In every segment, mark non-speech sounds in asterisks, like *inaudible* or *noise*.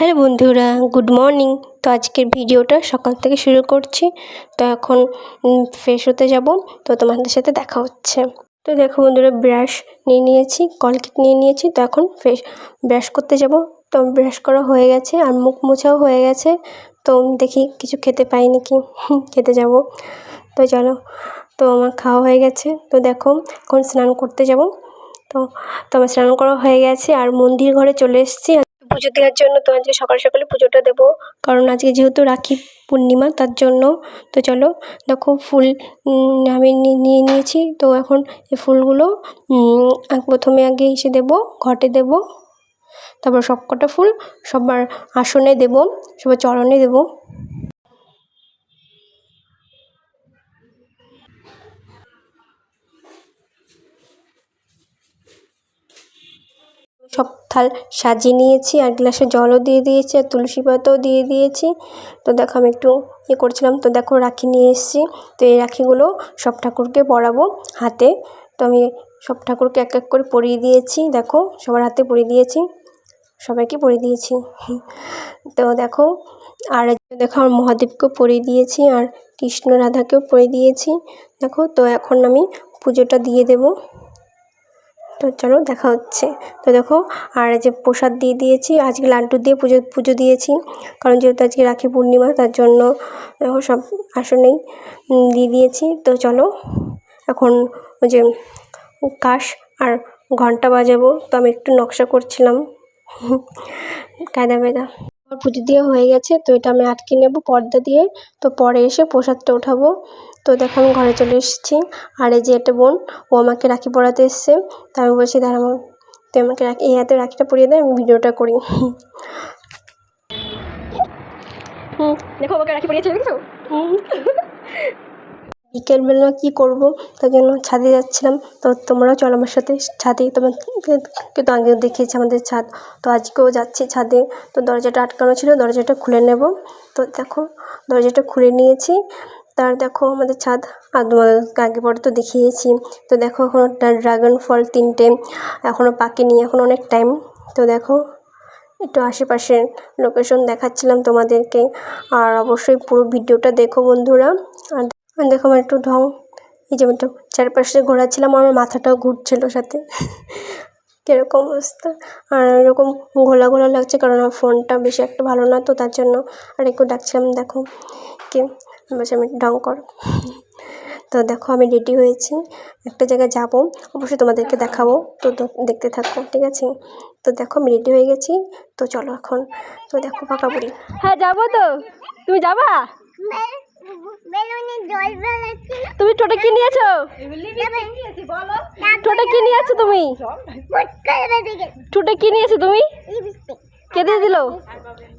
Hello বন্ধুরা, good morning. তো আজকের ভিডিওটা সকাল থেকে শুরু করছি। তো এখন ফ্রেশ হতে যাব। তো তোমাদের সাথে দেখা হচ্ছে। তো দেখো বন্ধুরা ব্রাশ নিয়ে নিয়েছি কলকেট নিয়ে নিয়েছি। তো এখন ফ্রেশ ব্রাশ করতে যাব। তো ব্রাশ করা হয়ে গেছে আর মুখ মোছাও হয়ে গেছে। তো দেখি কিছু খেতে পাই নাকি। *laughs* খেতে যাব। তো চলো, তো আমার খাওয়া হয়ে গেছে। তো দেখো, এখন স্নান করতে যাব। তো তো আমার স্নান করা হয়ে গেছে আর মন্দির ঘরে চলে এসেছি। পুজো দেওয়ার জন্য তো আজকে সকাল সকালে পুজোটা দেবো। কারণ আজকে যেহেতু রাখি পূর্ণিমা, তার জন্য। তো চলো, দেখো ফুল আমি নিয়ে নিয়েছি। তো এখন এই ফুলগুলো প্রথমে আগে এসে দেবো, ঘটে দেবো। তারপর সবকটা ফুল সবার আসনে দেবো, সবার চরণে দেবো। সব থাল সাজিয়ে নিয়েছি, আর গ্লাসে জলও দিয়ে দিয়েছি, আর তুলসী পাতাও দিয়ে দিয়েছি। তো দেখো আমি একটু ইয়ে করছিলাম, তো দেখো রাখি নিয়ে এসেছি। তো এই রাখিগুলো সব ঠাকুরকে পরাবো হাতে। তো আমি সব ঠাকুরকে এক এক করে পরিয়ে দিয়েছি, দেখো সবার হাতে পরিয়ে দিয়েছি, সবাইকে পরিয়ে দিয়েছি। তো দেখো, আর দেখো আমার মহাদেবকেও পরিয়ে দিয়েছি, আর কৃষ্ণ রাধাকেও পরিয়ে দিয়েছি। দেখো, তো এখন আমি পুজোটা দিয়ে দেবো। তো চলো দেখা হচ্ছে। তো দেখো, আর যে প্রসাদ দিয়ে দিয়েছি, আজকে লাড্ডু দিয়ে পুজো পুজো দিয়েছি। কারণ যেহেতু আজকে রাখি পূর্ণিমা, তার জন্য দেখো সব আসনেই দিয়ে দিয়েছি। তো চলো, এখন ওই যে কাশ আর ঘণ্টা বাজাবো। তো আমি একটু নকশা করছিলাম। *laughs* কায়দা বেদা আমার দিয়ে হয়ে গেছে তো এটা আমি আটকে নেব পর্দা দিয়ে। তো পরে এসে প্রসাদটা ওঠাবো। তো দেখো আমি ঘরে চলে এসেছি। আর এই যে একটা বোন ও আমাকে রাখি পড়াতে এসছে। তা আমি বলছি দাঁড়াবো তো আমাকে রাখি এই হাতে রাখিটা পরিয়ে দেয় আমি ভিডিওটা করি। হুম দেখো আমাকে রাখি পরিয়েছে দেখছ বিকেলবেলা কী করব? তার জন্য ছাদে যাচ্ছিলাম। তো তোমরাও চলো আমার সাথে ছাদে। তোমাকে তো আগেও দেখিয়েছি আমাদের ছাদ। তো আজকেও যাচ্ছি ছাদে। তো দরজাটা আটকানো ছিল। দরজাটা খুলে নেব। তো দেখো, দরজাটা খুলে নিয়েছি। তার দেখো আমাদের ছাদ। আগে পরে তো দেখিয়েছি। তো দেখো এখনও ড্রাগন ফল তিনটে এখনও পাকেনি। এখন অনেক টাইম তো দেখো, একটু আশেপাশের লোকেশন দেখাচ্ছিলাম তোমাদেরকে। আর অবশ্যই পুরো ভিডিওটা দেখো বন্ধুরা। আর দেখো আমার একটু ঢং। এই যে একটু চারপাশে ঘোরাচ্ছিলাম আমার মাথাটাও ঘুরছিল সাথে। কীরকম অবস্থা। আর এরকম ঘোলা ঘোলা লাগছে কারণ আমার ফোনটা বেশি একটা ভালো না তো তার জন্য আর একটু ডাকছিলাম দেখো কে। বলছি আমি ঢং কর। তো দেখো আমি রেডি হয়েছি। একটা জায়গায় যাব অবশ্যই তোমাদেরকে দেখাবো। তো দেখতে থাকো ঠিক আছে? তো দেখো আমি রেডি হয়ে গেছি। তো চলো এখন তো দেখো ফাঁকা পড়ি হ্যাঁ যাব তো। তুমি যাবা? তুমি টোটে কি নিয়েছো? টোটে কি নিয়েছো তুমি? টোটে কি নিয়েছো তুমি? কে দিয়ে দিল?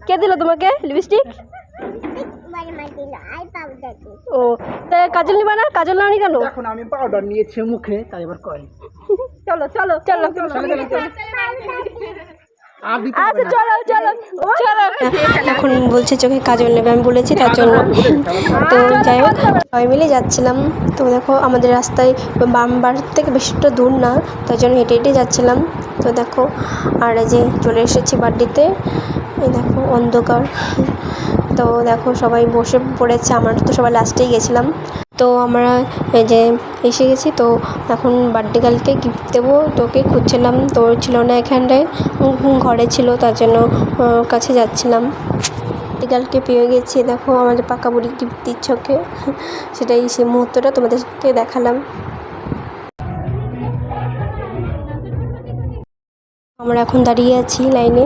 কে দিল তোমাকে লিপস্টিক? ও তা কাজল নিবা না? কাজল নাওনি কেন? এখন আমি পাউডার নিয়েছি মুখে তাই এবার কয় *laughs* চলো চলো চলো আচ্ছা চলো চলো চলো। এখন বলছে চোখে কাজল নেবে আমি বলেছি তার জন্য। তো যাই হোক সবাই মিলে যাচ্ছিলাম। তো দেখো আমাদের রাস্তায় বামবার থেকে বেশিটা দূর না তার জন্য হেঁটে হেঁটে যাচ্ছিলাম। তো দেখো আর যে চলে এসেছি বার্থডেতে এই দেখো অন্ধকার। তো দেখো সবাই বসে পড়েছে আমরা তো সবাই লাস্টেই গেছিলাম। তো আমরা এই যে এসে গেছি, তো এখন বার্থডে গার্লকে গিফট দেবো। তোকে খুঁজছিলাম, তোর ছিল না এখানটায়। ঘরে ছিল, তার জন্য কাছে যাচ্ছিলাম। গার্লকে পেয়ে গেছি। দেখো, আমাদের পাকা বুড়ি গিফট দিচ্ছে ওকে। *laughs* সেটাই সেই মুহূর্তটা তোমাদেরকে দেখালাম। আমরা এখন দাঁড়িয়ে আছি লাইনে।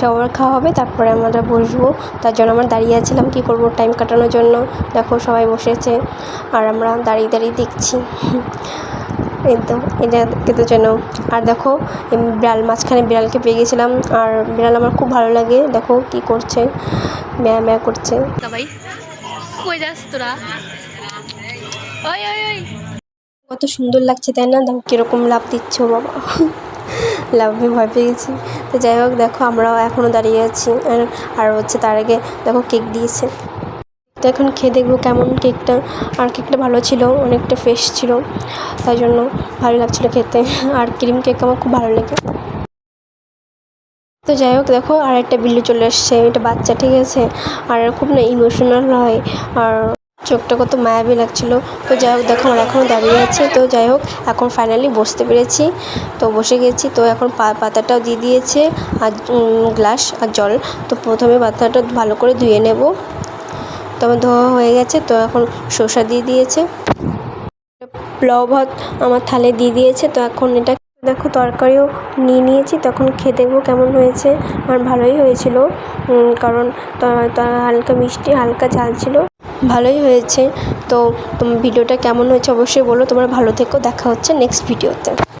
সবার খাওয়া হবে তারপরে আমরা বসবো। তার জন্য আমরা দাঁড়িয়ে আছিলাম কী করব টাইম কাটানোর জন্য। দেখো সবাই বসেছে আর আমরা দাঁড়িয়ে দাঁড়িয়ে দেখছি। এই তো এটা কিন্তু যেন আর দেখো বিড়াল মাঝখানে বিড়ালকে পেয়ে গেছিলাম আর বিড়াল আমার খুব ভালো লাগে। দেখো কি করছে ম্যা ম্যা করছে। সবাই কই যাস তোরা? ওই ওই ওই। কত সুন্দর লাগছে তাই না? দেখো কীরকম লাভ দিচ্ছ বাবা। লাভে ভয় পেয়ে গেছি। তো যাই হোক, দেখো আমরাও এখনও দাঁড়িয়ে আছি। আর হচ্ছে তার আগে দেখো কেক দিয়েছে। তো এখন খেয়ে দেখব কেমন কেকটা। আর কেকটা ভালো ছিল, অনেকটা ফ্রেশ ছিল। তাই জন্য ভালো লাগছিল খেতে। আর ক্রিম কেক আমার খুব ভালো লাগে। তো যাই হোক, দেখো আর একটা বিল্লু চলে আসছে এটা বাচ্চা, ঠিক আছে? আর খুব না ইমোশনাল হয়। আর চোখটা কত মায়াবী লাগছিল। তো যাই হোক, দেখো আমার এখনও দাঁড়িয়ে আছে। তো যাই হোক, এখন ফাইনালি বসতে পেরেছি। তো বসে গেছি। তো এখন পাতাটাও দিয়ে দিয়েছে আর গ্লাস আর জল। তো প্রথমে পাতাটা ভালো করে ধুয়ে নেব। তো আমার ধোয়া হয়ে গেছে। তো এখন শসা দিয়ে দিয়েছে। পোলাও ভাত আমার থালে দিয়ে দিয়েছে। তো এখন এটা দেখো তরকারিও নিয়ে নিয়েছি। তখন খেয়ে দেখব কেমন হয়েছে। আমার ভালোই হয়েছিল। কারণ হালকা মিষ্টি, হালকা ঝাল ছিল। ভালোই হয়েছে। তো ভিডিওটা কেমন হয়েছে অবশ্যই বলো। তোমরা ভালো থেকো। দেখা হচ্ছে নেক্সট ভিডিওতে